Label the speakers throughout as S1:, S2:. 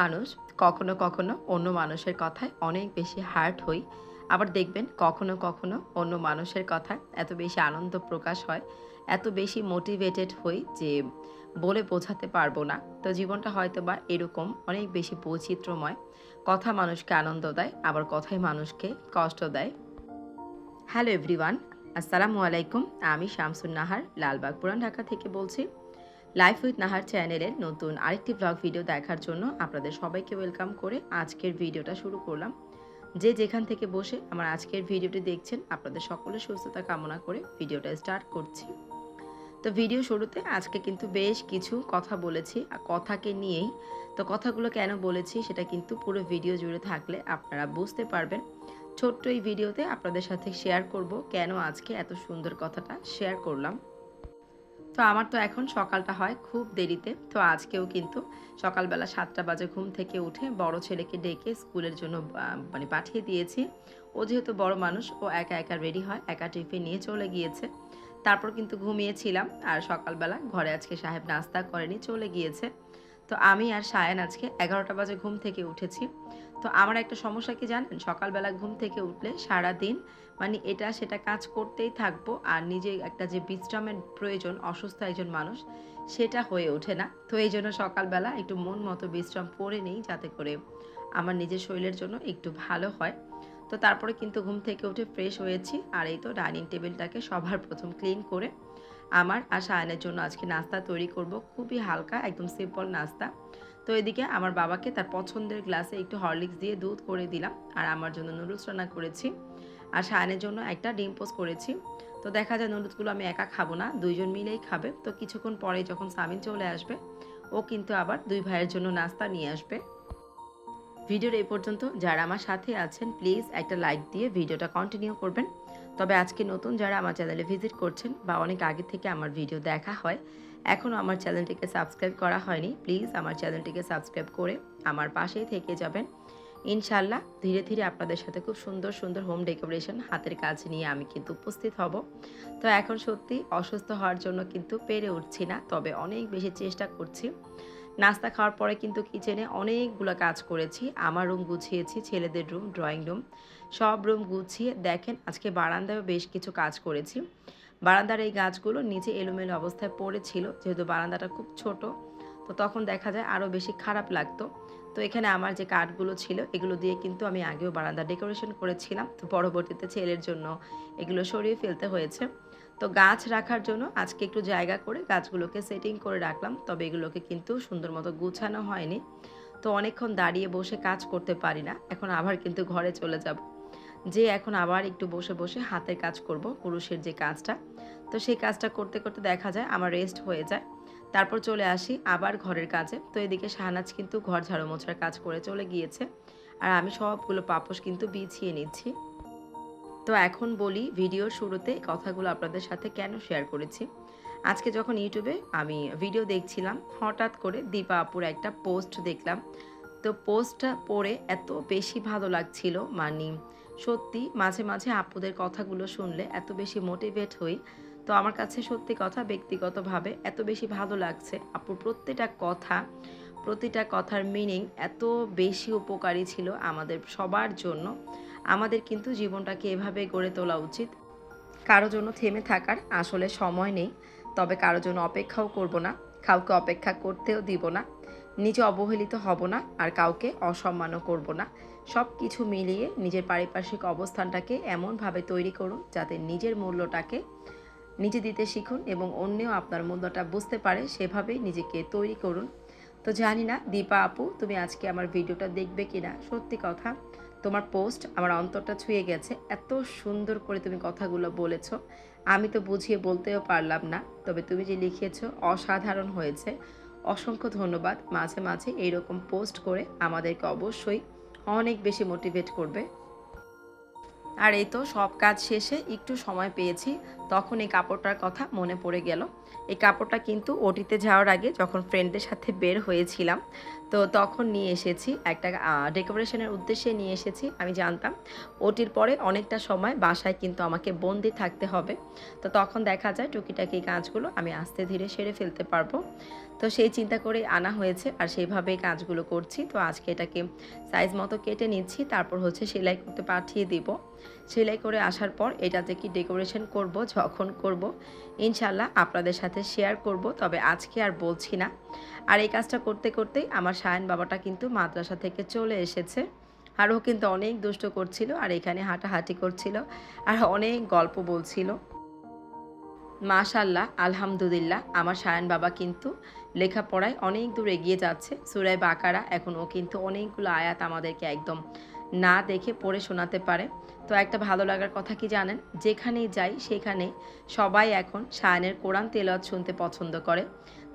S1: মানুষ, কখনো কখনো অন্য মানুষের কথায় অনেক বেশি হার্ট হই। আবার দেখবেন, কখনো কখনো অন্য মানুষের কথায় এত বেশি আনন্দ প্রকাশ হয়, এত বেশি মোটিভেটেড হই যে বলে বোঝাতে পারব না। তো জীবনটা হয়তো বা এরকম, অনেক বেশি বৈচিত্র্যময়। কথা মানুষকে আনন্দ দেয়, আবার কথাই মানুষকে কষ্ট দেয়। হ্যালো এভরিওয়ান আসসালামু আলাইকুম। আমি শামসুন নাহার লালবাগ পুরান ঢাকা থেকে বলছি। লাইফ উইথ নাহার চ্যানেলের নতুন আরেকটি ব্লগ ভিডিও দেখার জন্য আপনাদের সবাইকে ওয়েলকাম করে আজকের ভিডিওটা শুরু করলাম। যে যেখান থেকে বসে আমার আজকের ভিডিওটি দেখছেন, আপনাদের সকলের সুস্থতা কামনা করে ভিডিওটা স্টার্ট করছি। তো ভিডিও শুরুতে আজকে কিন্তু বেশ কিছু কথা বলেছি, আর কথাকে নিয়েই তো কথাগুলো কেন বলেছি সেটা কিন্তু পুরো ভিডিও জুড়ে থাকলে আপনারা বুঝতে পারবেন। ছোট্ট এই ভিডিওতে আপনাদের সাথে শেয়ার করব কেন আজকে এত সুন্দর কথাটা শেয়ার করলাম। তো আমার তো এখন সকালটা হয় খুব দেরিতে। তো আজকেও কিন্তু সকালবেলা সাতটা বাজে ঘুম থেকে উঠে বড় ছেলেকে ডেকে স্কুলের জন্য মানে পাঠিয়ে দিয়েছি। ও যেহেতু বড় মানুষ, ও একা একা রেডি হয়, একা টিফিন নিয়ে চলে গিয়েছে। তারপর কিন্তু ঘুমিয়েছিলাম আর সকালবেলা ঘরে আজকে সাহেব নাস্তা করেনি, চলে গিয়েছে। তো আমি আর সায়ান আজকে এগারোটা বাজে ঘুম থেকে উঠেছি। তো আমার একটা সমস্যা কি জানেন? সকালবেলা ঘুম থেকে উঠলে সারা দিন মানে এটা সেটা কাজ করতেই থাকব আর নিজে একটা যে বিশ্রামের প্রয়োজন, অসুস্থ একজন মানুষ, সেটা হয়ে ওঠে না। তো এই জন্য সকালবেলা একটু মন মতো বিশ্রাম করে নেই যাতে করে আমার নিজের শরীরের জন্য একটু ভালো হয়। তো তারপরে কিন্তু ঘুম থেকে উঠে ফ্রেশ হয়েছি আর এই তো ডাইনিং টেবিলটাকে সবার প্রথম ক্লিন করে আমার আর সায়নের জন্য আজকে নাস্তা তৈরি করব। খুবই হালকা, একদম সিম্পল নাস্তা। তো এদিকে আমার বাবাকে তার পছন্দের গ্লাসে একটু হরলিক্স দিয়ে দুধ করে দিলাম আর আমার জন্য নুডলস রান্না করেছি। আর সায়নের জন্য একটা ডিম পোস্ট করেছি। তো দেখা যায় নুডলসগুলো আমি একা খাব না, দুইজন মিলেই খাবে। তো কিছুক্ষণ পরে যখন সামিন চলে আসবে, ও কিন্তু আবার দুই ভাইয়ের জন্য নাস্তা নিয়ে আসবে। ভিডিওর এই পর্যন্ত, যারা আমার সাথে আছেন প্লিজ একটা লাইক দিয়ে ভিডিওটা কন্টিনিউ করবেন। তবে আজকে নতুন যারা আমার চ্যানেলে ভিজিট করছেন বা অনেক আগে থেকে আমার ভিডিও দেখা হয় এখনও আমার চ্যানেলটিকে সাবস্ক্রাইব করা হয়নি, প্লিজ আমার চ্যানেলটিকে সাবস্ক্রাইব করে আমার পাশেই থেকে যাবেন। ইনশাল্লাহ ধীরে ধীরে আপনাদের সাথে খুব সুন্দর সুন্দর হোম ডেকোরেশন হাতের কাজ নিয়ে আমি কিন্তু উপস্থিত হব। তো এখন সত্যি অসুস্থ হওয়ার জন্য কিন্তু পেরে উঠছি না, তবে অনেক বেশি চেষ্টা করছি। নাস্তা খাওয়ার পরে কিন্তু কিচেনে অনেকগুলো কাজ করেছি। আমার রুম গুছিয়েছি, ছেলেদের রুম, ড্রয়িং রুম। সব রুম গুছিয়ে দেখেন আজকে বারান্দায় বেশ কিছু কাজ করেছি। বারান্দার এই গাছগুলো নিচে এলোমেলো অবস্থায় পড়েছিল, যেহেতু বারান্দাটা খুব ছোট, তো তখন দেখা যায় আরও বেশি খারাপ লাগতো। তো এখানে আমার যে কাঠগুলো ছিল, এগুলো দিয়ে কিন্তু আমি আগেও বারান্দা ডেকোরেশন করেছিলাম। তো পরবর্তীতে ছেলের জন্য এগুলো সরিয়ে ফেলতে হয়েছে। তো গাছ রাখার জন্য আজকে একটু জায়গা করে গাছগুলোকে সেটিং করে রাখলাম, তবে এগুলোকে কিন্তু সুন্দর মতো গুছানো হয়নি। তো অনেকক্ষণ দাঁড়িয়ে বসে কাজ করতে পারি না, এখন আবার কিন্তু ঘরে চলে যাব। যে এখন আবার একটু বসে বসে হাতের কাজ করব, পুরুষের যে কাজটা। তো সেই কাজটা করতে করতে দেখা যায় আমার রেস্ট হয়ে যায়। তারপর চলে আসি আবার ঘরের কাজে। তো এদিকে শাহনাজ কিন্তু ঘর ঝাড়ু মোছার কাজ করে চলে গিয়েছে। আর আমি সবগুলো পাপোশ কিন্তু বিছিয়ে নিচ্ছি। তো এখন বলি ভিডিওর শুরুতে কথাগুলো আপনাদের সাথে কেন শেয়ার করেছি। আজকে যখন ইউটিউবে আমি ভিডিও দেখছিলাম, হঠাৎ করে দীপা আপুর একটা পোস্ট দেখলাম। তো পোস্টটা পড়ে এত বেশি ভালো লাগছিল মানে সত্যি মাঝে মাঝে আপুদের কথাগুলো শুনলে এত বেশি মোটিভেট হই। তো আমার কাছে সত্যি কথা ব্যক্তিগতভাবে এত বেশি ভালো লাগছে আপুর প্রত্যেকটা কথা, প্রতিটা কথার মিনিং এত বেশি উপকারী ছিল আমাদের সবার জন্য। আমাদের কিন্তু জীবনটাকে এভাবে গড়ে তোলা উচিত। কারও জন্য থেমে থাকার আসলে সময় নেই, তবে কারও জন্য অপেক্ষাও করব না, কাউকে অপেক্ষা করতেও দিব না, নিজে অবহেলিত হব না আর কাউকে অসম্মানও করব না। সব কিছু মিলিয়ে নিজের পারিপার্শ্বিক অবস্থানটাকে এমনভাবে তৈরি করুন যাতে নিজের মূল্যটাকে নিজে দিতে শিখুন এবং অন্যেও আপনার মূল্যটা বুঝতে পারে, সেভাবেই নিজেকে তৈরি করুন। তো জানি না, দীপা আপু, তুমি আজকে আমার ভিডিওটা দেখবে কিনা? সত্যি কথা তোমার পোস্ট আমার অন্তরটা ছুঁয়ে গেছে। এত সুন্দর করে তুমি কথাগুলো বলেছ। আমি তো বুঝিয়ে বলতেও পারলাম না, তবে তুমি যে লিখিয়েছো অসাধারণ হয়েছে। অসংখ্য ধন্যবাদ। মাঝে মাঝে এইরকম পোস্ট করে আমাদেরকে অবশ্যই অনেক বেশি মোটিভেট করবে। আর এই তো সব কাজ শেষে একটু সময় পেয়েছি, তখন এই কাপড়টার কথা মনে পড়ে গেল। এই কাপড়টা কিন্তু ওটিতে যাওয়ার আগে যখন ফ্রেন্ডদের সাথে বের হয়েছিলাম তো তখন নিয়ে এসেছি একটা ডেকোরেশনের উদ্দেশ্যে নিয়ে এসেছি, আমি জানতাম। ওটির পরে অনেকটা সময় বাসায় কিন্তু আমাকে বন্দি থাকতে হবে। তো তখন দেখা যায় টুকিটাকি কাজগুলো আমি আস্তে ধীরে সেরে ফেলতে পারব। তো সেই চিন্তা করে আনা হয়েছে আর সেইভাবেই কাজগুলো করছি। তো আজকে এটাকে সাইজ মতো কেটে নিচ্ছি, তারপর হচ্ছে সেলাই করতে পাঠিয়ে দিব। সেলাই করে আসার পর এটাতে কি ডেকোরেশন করব, যখন করব ইনশাল্লাহ আপনাদের সাথে শেয়ার করব। তবে আজকে আর বলছি না। আর এই কাজটা করতে করতেই আমার সায়ন বাবাটা কিন্তু মাদ্রাসা থেকে চলে এসেছে। আর ও কিন্তু অনেক দুষ্ট করছিল আর এখানে হাঁটাহাঁটি করছিল আর অনেক গল্প বলছিল। মাশাল্লাহ আলহামদুলিল্লাহ, আমার সায়ন বাবা কিন্তু লেখাপড়ায় অনেক দূর এগিয়ে যাচ্ছে। সুরায় বাকারা এখন ও কিন্তু অনেকগুলো আয়াত আমাদেরকে একদম না দেখে পড়ে শোনাতে পারে। তো একটা ভালো লাগার কথা কি জানেন? যেখানেই যাই সেখানে সবাই এখন সায়নের কোরআন তেলাওয়াত শুনতে পছন্দ করে।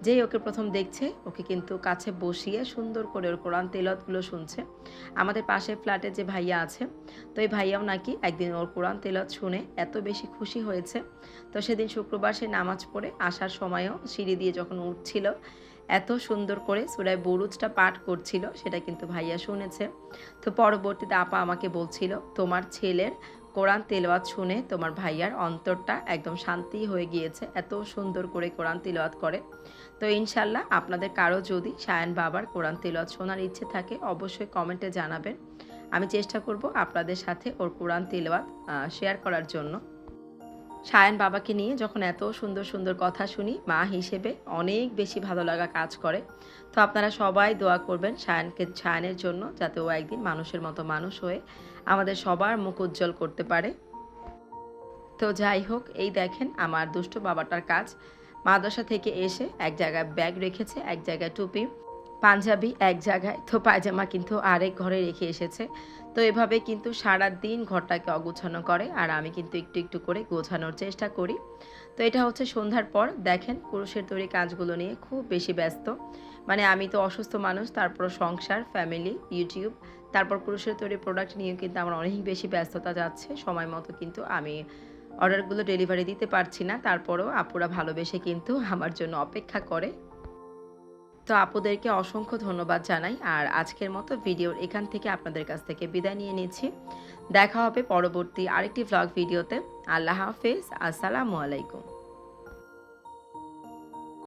S1: যেই ওকে প্রথম দেখছে, ওকে কিন্তু কাছে বসিয়ে সুন্দর করে ওর কোরআন তেলতগুলো শুনছে। আমাদের পাশের ফ্ল্যাটে যে ভাইয়া আছে, তো এই ভাইয়াও নাকি একদিন ওর কোরআন তেলত শুনে এত বেশি খুশি হয়েছে। তো সেদিন শুক্রবার সে নামাজ পড়ে আসার সময়ও সিঁড়ি দিয়ে যখন উঠছিল, এত সুন্দর করে সুরায় বুরুজটা পাঠ করছিল, সেটা কিন্তু ভাইয়া শুনেছে। তো পরবর্তীতে আপা আমাকে বলছিল, তোমার ছেলের কোরআন তেলাওয়াত শুনে তোমার ভাইয়ার অন্তরটা একদম শান্তি হয়ে গিয়েছে, এত সুন্দর করে কোরআন তেলাওয়াত করে। তো ইনশাল্লাহ আপনাদের কারও যদি সায়ন বাবার কোরআন তেলাওয়াত শোনার ইচ্ছে থাকে, অবশ্যই কমেন্টে জানাবেন। আমি চেষ্টা করব আপনাদের সাথে ওর কোরআন তেলাওয়াত শেয়ার করার জন্য। সায়ন বাবাকে নিয়ে যখন এত সুন্দর সুন্দর কথা শুনি, মা হিসেবে অনেক বেশি ভালো লাগা কাজ করে। তো আপনারা সবাই দোয়া করবেন সায়নকে, সায়নের জন্য, যাতে ও একদিন মানুষের মতো মানুষ হয়ে আমাদের সবার মুখ উজ্জ্বল করতে পারে। তো যাই হোক, এই দেখেন আমার দুষ্ট বাবাটার কাজ। মাদ্রাসা থেকে এসে এক জায়গায় ব্যাগ রেখেছে, এক জায়গায় টুপি। পাঞ্জাবি এক জায়গায়, তো পায়জামা কিন্তু আরেক ঘরে রেখে এসেছে। তো এভাবে কিন্তু সারা দিন ঘরটাকে অগুছানো করে, আর আমি কিন্তু একটু একটু করে গোছানোর চেষ্টা করি। তো এটা হচ্ছে সন্ধ্যার পর, দেখেন পুরুষের তৈরি কাজগুলো নিয়ে খুব বেশি ব্যস্ত। মানে আমি তো অসুস্থ মানুষ তারপর সংসার ফ্যামিলি ইউটিউব তারপর পুরুষের তৈরি প্রোডাক্ট নিয়েও কিন্তু আমার অনেক বেশি ব্যস্ততা যাচ্ছে। সময় মতো কিন্তু আমি অর্ডারগুলো ডেলিভারি দিতে পারছি না, তারপরও আপুরা ভালোবেসে কিন্তু আমার জন্য অপেক্ষা করে। তো আপুদেরকে অসংখ্য ধন্যবাদ জানাই। আর আজকের মতো ভিডিওর এখান থেকে আপনাদের কাছ থেকে বিদায় নিয়ে নিচ্ছি। দেখা হবে পরবর্তী আরেকটি ভ্লগ ভিডিওতে আল্লাহ হাফেজ। আসসালামু আলাইকুম।